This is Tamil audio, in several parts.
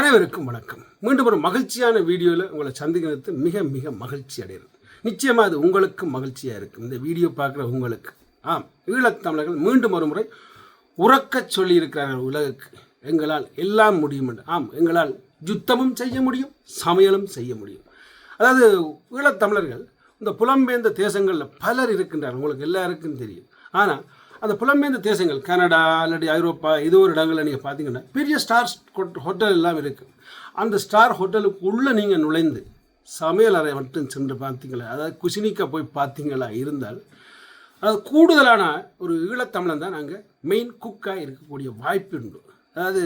அனைவருக்கும் வணக்கம். மீண்டும் ஒரு மகிழ்ச்சியான வீடியோவில் உங்களை சந்திக்கிறது மிக மிக மகிழ்ச்சி அடைகிறது நிச்சயமாக அது உங்களுக்கும் மகிழ்ச்சியாக இருக்கும். இந்த வீடியோ பார்க்குற உங்களுக்கு. ஆம் ஈழத்தமிழர்கள் மீண்டும் ஒரு முறை உறக்கச் சொல்லியிருக்கிறார்கள் உலகுக்கு. எங்களால் எல்லாம் முடியும் என்று. ஆம் எங்களால் யுத்தமும் செய்ய முடியும் சமையலும் செய்ய முடியும். அதாவது ஈழத்தமிழர்கள் இந்த புலம்பெயர்ந்த தேசங்களில் பலர் இருக்கின்றார்கள். உங்களுக்கு எல்லாருக்கும் தெரியும். ஆனால் அந்த புலம்பெயர்ந்த தேசங்கள் கனடா இல்லாட்டி ஐரோப்பா ஏதோ ஒரு இடங்களில் நீங்கள் பார்த்தீங்கன்னா பெரிய ஸ்டார் ஹோட்டல் எல்லாம் இருக்குது அந்த ஸ்டார் ஹோட்டலுக்கு உள்ளே நீங்கள் நுழைந்து சமையல் அறை மட்டும் சென்று பார்த்தீங்களா அதாவது குசினிக்கா போய் பார்த்தீங்களா இருந்தால் அது கூடுதலான ஒரு ஈழத்தமிழன் தான் நாங்கள் மெயின் குக்காக இருக்கக்கூடிய வாய்ப்பு உண்டு. அதாவது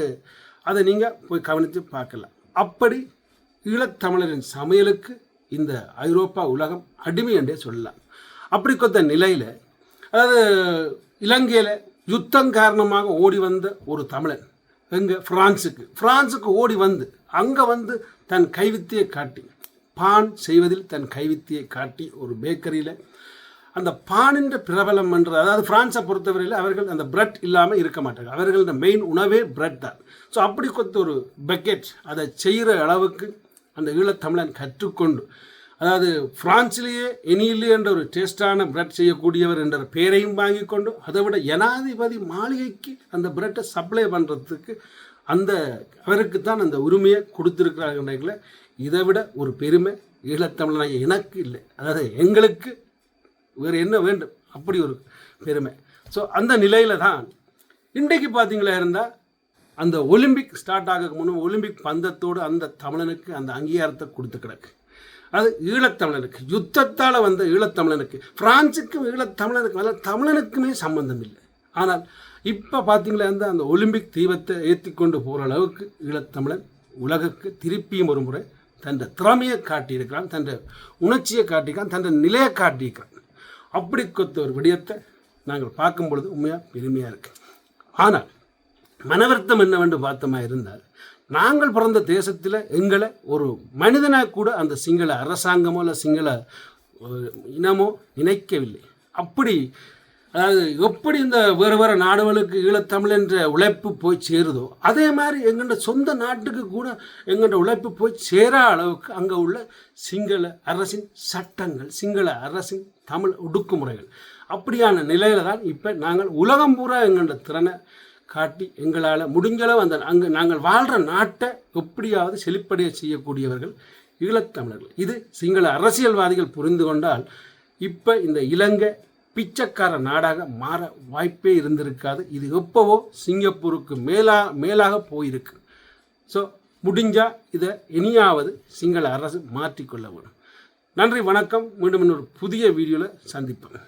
அதை நீங்கள் போய் கவனித்து பார்க்கலாம். அப்படி ஈழத்தமிழரின் சமையலுக்கு இந்த ஐரோப்பா உலகம் அடிமை என்றே சொல்லலாம். அப்படி கொத்த நிலையில் அதாவது இலங்கையில் யுத்தம் காரணமாக ஓடி வந்த ஒரு தமிழன். எங்கே? ஃப்ரான்ஸுக்கு ஃப்ரான்ஸுக்கு ஓடி வந்து அங்கே வந்து தன் கைவித்தியை காட்டி பான் செய்வதில் தன் கைவித்தியை காட்டி ஒரு பேக்கரியில் அந்த பானின்ற பிரபலம் என்ற அதாவது பிரான்ஸை பொறுத்தவரையில் அவர்கள் அந்த பிரெட் இல்லாமல் இருக்க மாட்டாங்க அவர்களோட மெயின் உணவே பிரெட் தான். ஸோ அப்படி கொத்த ஒரு பக்கெட் அதை செய்கிற அளவுக்கு அந்த ஈழத்தமிழன் கற்றுக்கொண்டு அதாவது பிரான்சிலேயே எனியிலே என்ற ஒரு டேஸ்டான பிரெட் செய்யக்கூடியவர் என்ற பெயரையும் வாங்கி கொண்டும் அதை விட ஜனாதிபதி மாளிகைக்கு அந்த பிரெட்டை சப்ளை பண்ணுறதுக்கு அந்த அவருக்கு தான் அந்த உரிமையை கொடுத்துருக்கிறார்கள் இதை விட ஒரு பெருமை ஈழத்தமிழனாக எனக்கு இல்லை. அதாவது எங்களுக்கு வேறு என்ன வேண்டும்? அப்படி ஒரு பெருமை. ஸோ அந்த நிலையில் தான் இன்றைக்கு பார்த்தீங்களா இருந்தால் அந்த ஒலிம்பிக் ஸ்டார்ட் ஆக முன்னும் ஒலிம்பிக் பந்தத்தோடு அந்த தமிழனுக்கு அந்த அங்கீகாரத்தை கொடுத்து கிடக்கு. அது ஈழத்தமிழனுக்கு யுத்தத்தால் வந்த ஈழத்தமிழனுக்கு பிரான்ஸுக்கும் ஈழத்தமிழனுக்கு வந்த தமிழனுக்குமே சம்பந்தம் இல்லை. ஆனால் இப்போ பார்த்தீங்களா அந்த அந்த ஒலிம்பிக் தீபத்தை ஏற்றி கொண்டு போகிற அளவுக்கு ஈழத்தமிழன் உலகுக்கு திருப்பியும் ஒரு முறை தன் திறமையை காட்டியிருக்கிறான் தன் உணர்ச்சியை காட்டியிருக்கான் தன் நிலையை காட்டியிருக்கிறான். அப்படி கொத்த ஒரு விடயத்தை நாங்கள் பார்க்கும் பொழுது உண்மையாக பெருமையாக இருக்கு. ஆனால் மனவர்த்தம் என்னவென்று பார்த்தோமா இருந்தால் நாங்கள் பிறந்த தேசத்தில் எங்களை ஒரு மனிதனாக கூட அந்த சிங்கள அரசாங்கமோ இல்லை சிங்கள இனமோ நினைக்கவில்லை அப்படி அதாவது எப்படி இந்த வேறு வேறு நாடுகளுக்கு ஈழத்தமிழ் என்ற உழைப்பு போய் சேருதோ அதே மாதிரி எங்கள்ட சொந்த நாட்டுக்கு கூட எங்கள்ட உழைப்பு போய் சேரா அளவுக்கு அங்கே உள்ள சிங்கள அரசின் சட்டங்கள் சிங்கள அரசின் தமிழ் ஒடுக்குமுறைகள். அப்படியான நிலையில தான் இப்போ நாங்கள் உலகம் பூரா எங்கள்ட திறனை காட்டி எங்களால் முடிஞ்சளவு அந்த அங்கே நாங்கள் வாழ்கிற நாட்டை எப்படியாவது செழிப்படைய செய்யக்கூடியவர்கள் ஈழத்தமிழர்கள். இது சிங்கள அரசியல்வாதிகள் புரிந்து கொண்டால் இப்போ இந்த இலங்கை பிச்சைக்கார நாடாக மாற வாய்ப்பே இருந்திருக்காது. இது எப்போவோ சிங்கப்பூருக்கு மேலா மேலாக போயிருக்கு. ஸோ முடிஞ்சால் இதை இனியாவது சிங்கள அரசு மாற்றிக்கொள்ள வேணும் நன்றி வணக்கம். மீண்டும் இன்னொரு புதிய வீடியோவில் சந்திப்பேன்